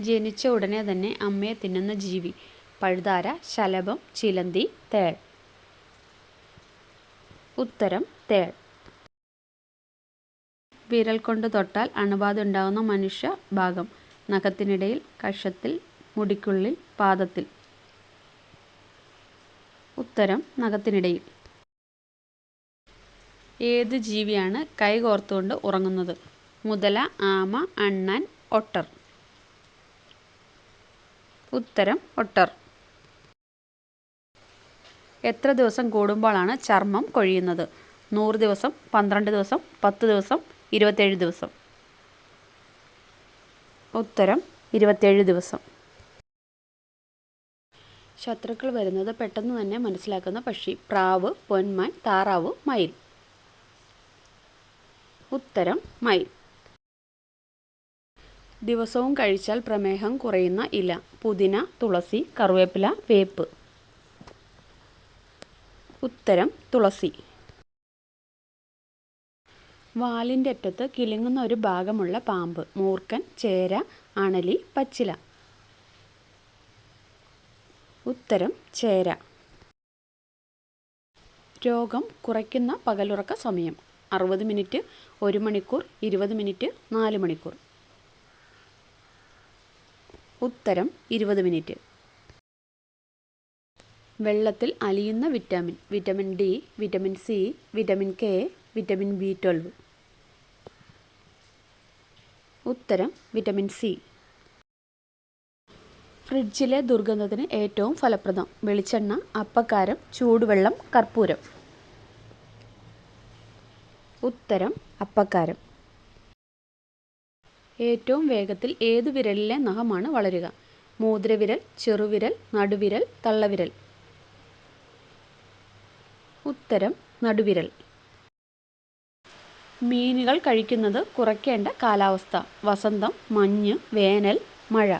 ജനിച്ച ഉടനെ തന്നെ അമ്മയെ തിന്നുന്ന ജീവി. പഴുതാര ശലഭം ചിലന്തി തേൾ. ഉത്തരം തേൾ. വിരൽ കൊണ്ട് തൊട്ടാൽ അണുബാധ ഉണ്ടാകുന്ന മനുഷ്യ ഭാഗം. നഖത്തിനിടയിൽ കഷത്തിൽ മുടിക്കുള്ളിൽ പാദത്തിൽ. ഉത്തരം നഖത്തിനിടയിൽ. ഏത് ജീവിയാണ് കൈ കോർത്തുകൊണ്ട് ഉറങ്ങുന്നത്? മുതല ആമ അണ്ണാൻ ഒട്ടർ. ഉത്തരം ഒട്ടർ. എത്ര ദിവസം കൂടുമ്പോഴാണ് ചർമ്മം കൊഴിയുന്നത്? നൂറ് ദിവസം പന്ത്രണ്ട് ദിവസം പത്ത് ദിവസം ഇരുപത്തേഴ് ദിവസം. ഉത്തരം ഇരുപത്തേഴ് ദിവസം. ശത്രുക്കൾ വരുന്നത് പെട്ടെന്ന് തന്നെ മനസ്സിലാക്കുന്ന പക്ഷി. പ്രാവ് പൊന്മാൻ താറാവ് മയിൽ. ഉത്തരം മയിൽ. ദിവസവും കഴിച്ചാൽ പ്രമേഹം കുറയുന്ന ഇല പുതിന തുളസി കറുവേപ്പില വേപ്പ്. ഉത്തരം തുളസി. വാലിന്റെ അറ്റത്ത് കിലുങ്ങുന്ന ഒരു ഭാഗമുള്ള പാമ്പ് മൂർക്കൻ ചേര അണലി പച്ചില. ഉത്തരം ചേര. രോഗം കുറയ്ക്കുന്ന പകലുറക്ക സമയം അറുപത് മിനിറ്റ് ഒരു മണിക്കൂർ ഇരുപത് മിനിറ്റ് നാല് മണിക്കൂർ. ഉത്തരം ഇരുപത് മിനിറ്റ്. വെള്ളത്തിൽ അലിയുന്ന vitamin vitamin D vitamin C vitamin K vitamin B twelve. ഉത്തരം വിറ്റാമിൻ സി. ഫ്രിഡ്ജിലെ ദുർഗന്ധത്തിന് ഏറ്റവും ഫലപ്രദം. വെളിച്ചെണ്ണ അപ്പക്കാരം ചൂടുവെള്ളം കർപ്പൂരം. ഉത്തരം അപ്പക്കാരം. ഏറ്റവും വേഗത്തിൽ ഏത് വിരലിലെ നഖമാണ് വളരുക? മോതിരവിരൽ ചെറുവിരൽ നടുവിരൽ തള്ളവിരൽ. ഉത്തരം നടുവിരൽ. മീനുകൾ കഴിക്കുന്നത് കുറയ്ക്കേണ്ട കാലാവസ്ഥ. വസന്തം മഞ്ഞ് വേനൽ മഴ.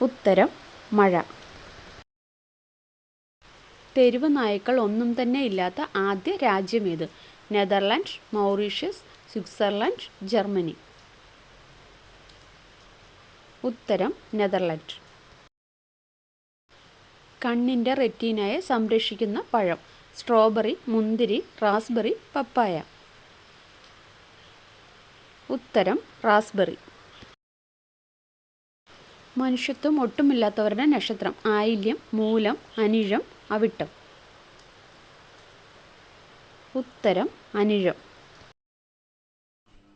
ഉത്തരം മഴ. തെരുവ് നായ്ക്കൾ ഒന്നും തന്നെ ഇല്ലാത്ത ആദ്യ രാജ്യം ഏത് നെതർലാൻഡ്സ് മൗറീഷ്യസ് സ്വിറ്റ്സർലൻഡ് ജർമ്മനി. ഉത്തരം നെതർലൻഡ്. കണ്ണിന്റെ റെറ്റീനയെ സംരക്ഷിക്കുന്ന പഴം. സ്ട്രോബെറി മുന്തിരി റാസ്ബെറി പപ്പായ. ഉത്തരം റാസ്ബെറി. മനുഷ്യത്വം ഒട്ടുമില്ലാത്തവരുടെ നക്ഷത്രം. ആയില്യം മൂലം അനിഴം അവിട്ടം. ഉത്തരം അനിഴം.